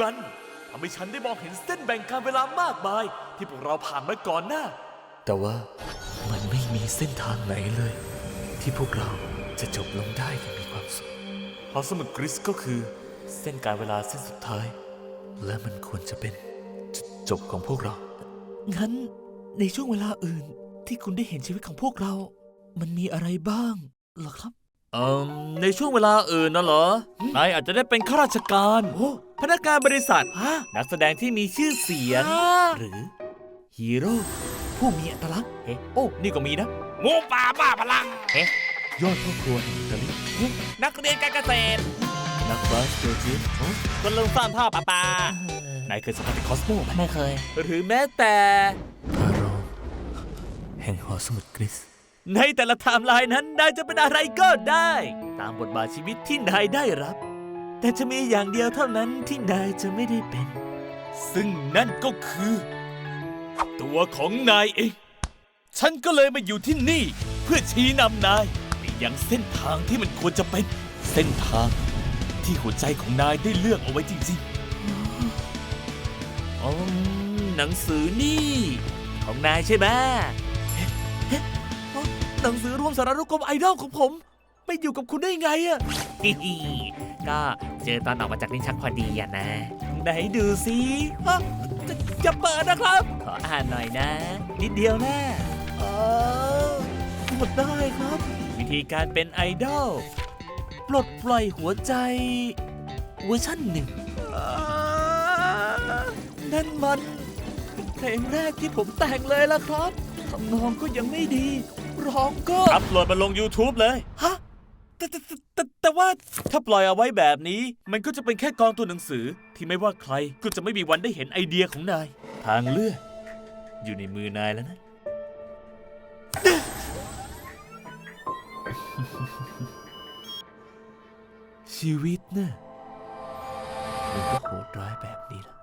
มันทำให้ฉันได้มองเห็นเส้นแบ่งการเวลามากมาย ที่พวกเราผ่านมาก่อนหน้า แต่ว่ามันไม่มีเส้นทางไหนเลย ที่พวกเราจะจบลงได้อย่างมีความสุข เพราะสมุดกริสก็คือ เส้นการเวลาเส้นสุดท้าย และมันควรจะเป็นจุดจบของพวกเรา งั้นในช่วงเวลาอื่นที่คุณได้เห็นชีวิตของพวกเรา มันมีอะไรบ้างเหรอครับ เอ่อในช่วงเวลาอื่นนะเหรอนายอาจจะได้เป็นข้าราชการ พนักงานบริษัท นักแสดงที่มีชื่อเสียง หรือฮีโร่ผู้มีอัตลักษณ์เฮ้โอ้ นี่ก็มีนะหมูป่าบ้าพลังเฮ้ยอดพ่อครัวแห่งอิตาลีเฮ้นักเรียนการเกษตร นักบาสเกตจิตโอ้คนลงสร้างท่อประปานายเคยสัมผัสคอสโมไหมไม่เคย หรือแม้แต่พระรองแห่งหอสมุดกริสในแต่ละไทม์ไลน์นั้นนายจะเป็นอะไรก็ได้ ตามบทบาทชีวิตที่นายได้รับ แต่จะมีอย่างเดียวเท่านั้นที่นายจะไม่ได้เป็น ซึ่งนั่นก็คือ ตัวของนายเอง ฉันก็เลยมาอยู่ที่นี่ เพื่อชี้นำนายไปยังเส้นทางที่มันควรจะเป็นเส้นทาง ที่หัวใจของนายได้เลือกเอาไว้จริงๆอ๋อหนังสือนี่ ของนายใช่ไหมเอ๊ะเอ๊ะอ๋อหนังสือรวมสารานุกรมไอดอลของผม ไปอยู่กับคุณได้ไงอะ ก็เจอตอนออกมาจากลิ้นชักพอดีอะนะ ไหนดูสิฮะจะจะเปิดนะครับ ขออ่านหน่อยนะ นิดเดียวนะเออหมดได้ครับ วิธีการเป็นไอดอลปลดปล่อยหัวใจ เวอร์ชั่นหนึ่งอ่านั่นมัน เพลงแรกที่ผมแต่งเลยล่ะครับทำนองก็ยังไม่ดี ร้องก็อัพโหลดมาลง YouTube เลย ฮะ แต่แต่แต่แต่แต่ว่าถ้าปล่อยเอาไว้แบบนี้ มันก็จะเป็นแค่กองตัวหนังสือที่ไม่ว่าใครก็จะไม่มีวันได้เห็นไอเดียของนาย ทางเลือกอยู่ในมือนายแล้วนะ ชีวิตน่ะมันก็โหดร้ายแบบนี้ละ